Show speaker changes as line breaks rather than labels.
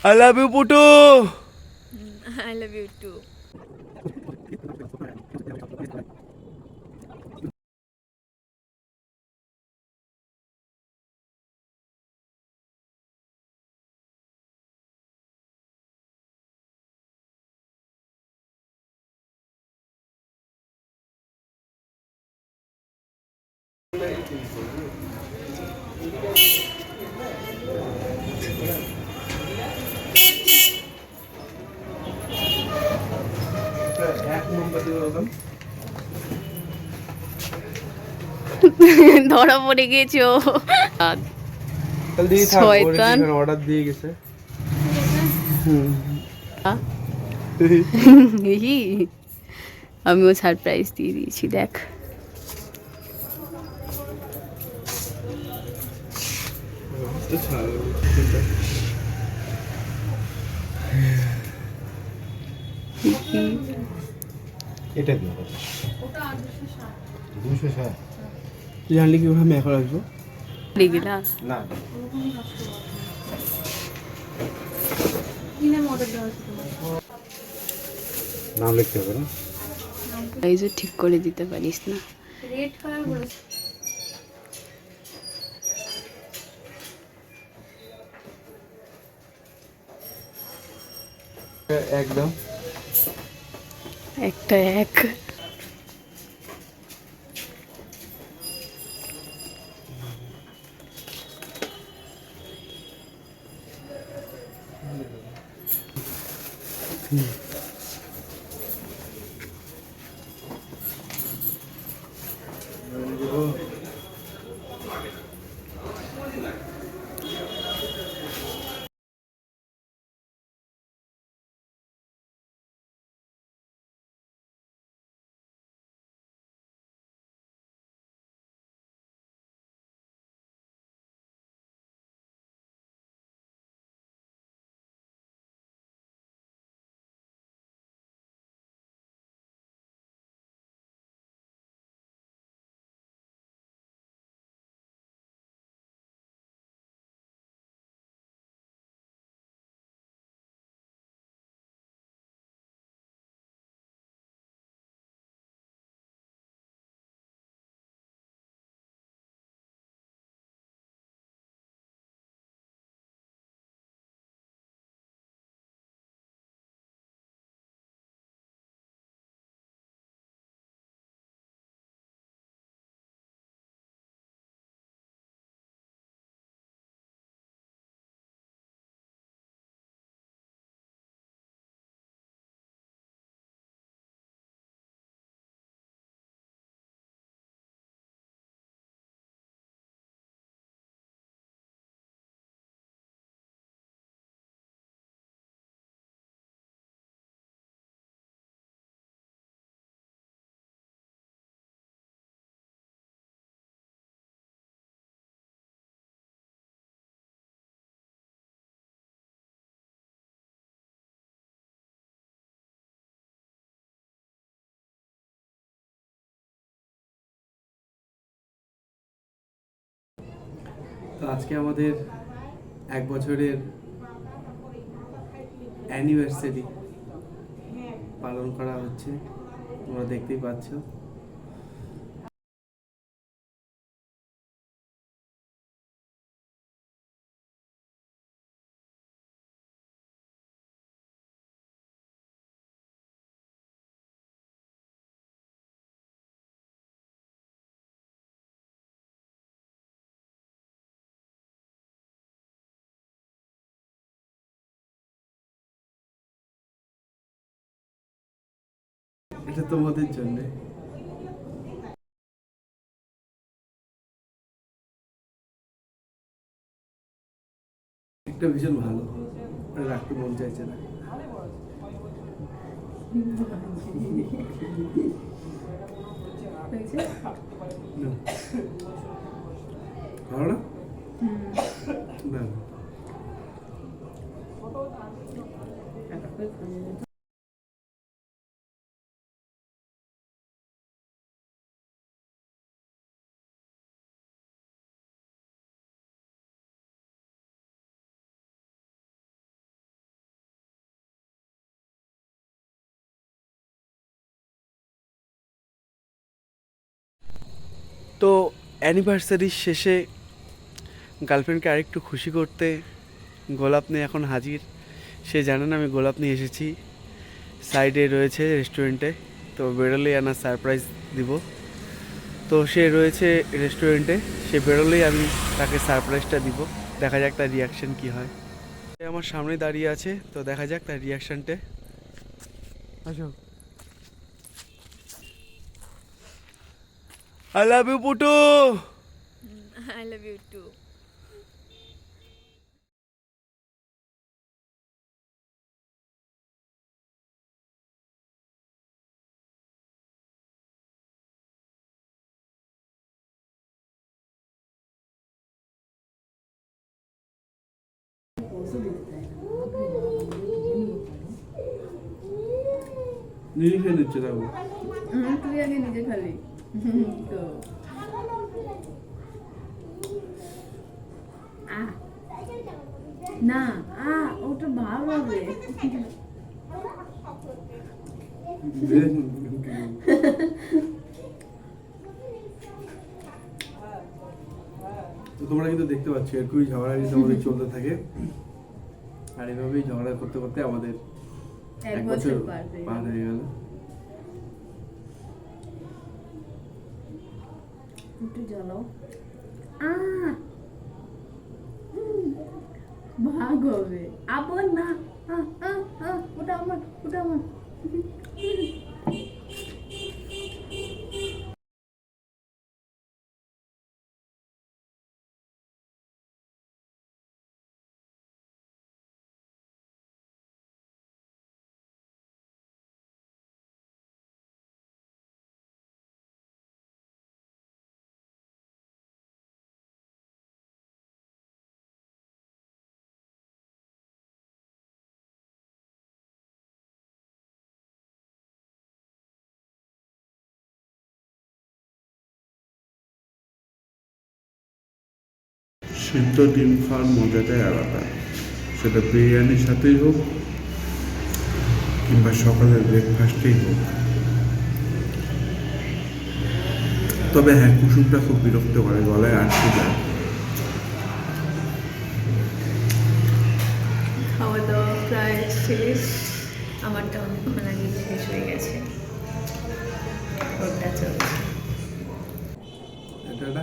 I love you Putu
I love you too
এক মোমবাতি
ধরা পড়ে গেছো শয়তান।
অর্ডার দিয়ে গেছে।
আমিও সারপ্রাইজ দিয়ে দিয়েছি দেখ।
তো ছাড়ো
এটা দিও দুশো ষাট।
জানলে কি ওখানে এখন আসব
লিগলা
না। নাম লিখতে হবে না?
এই যে ঠিক করে দিতে পারিস না।
একদম।
একটা এক।
তো আজকে আমাদের এক বছরের অ্যানিভার্সারি পালন করা হচ্ছে তোমরা দেখতেই পাচ্ছ। এটা তোমাদের জন্য। একটা ভীষণ ভালো। রাখতে মন চাইছে না। ভালো না? না। তো অ্যানিভার্সারির শেষে গার্লফ্রেন্ডকে আরেকটু খুশি করতে গোলাপ নিয়ে এখন হাজির। সে জানে না আমি গোলাপ নিয়ে এসেছি। সাইডে রয়েছে রেস্টুরেন্টে তো বেরোলেই আনার সারপ্রাইজ দিব। তো সে রয়েছে রেস্টুরেন্টে সে বেরোলেই আমি তাকে সারপ্রাইজটা দিব। দেখা যাক তার রিয়াকশন কী হয়। আমার সামনে দাঁড়িয়ে আছে, তো দেখা যাক তার রিয়াকশনটা আসো। I love you Putu
I love you too
নিরিখে নিচ্ছে দেখো
তুই আগে নিজে খালি না আ ওটা ভালো হবে।
তো তোমরা কিন্তু দেখতে পাচ্ছ এরকমই ঝগড়া কিন্তু আমাদের চলতে থাকে। আর এভাবেই ঝগড়া করতে করতে আমাদের
এক বছর পার হয়ে গেল। একটু জ্বালাও। ভাগ হবে। আবার না।
সিদ্ধ ডিম খাওয়ার মজাটাই আলাদা। সেটা বিরিয়ানির সাথেই হোক কিংবা সকালের ব্রেকফাস্টেই হোক। তবে হ্যাঁ কুসুমটা খুব বিরক্ত করে গলায় আটকে যায়
খাওয়া দাওয়া প্রায় শেষ। আমারটা অনেকক্ষণ আগে শেষ হয়ে গেছে। ওটা চলছে।
এটা এটা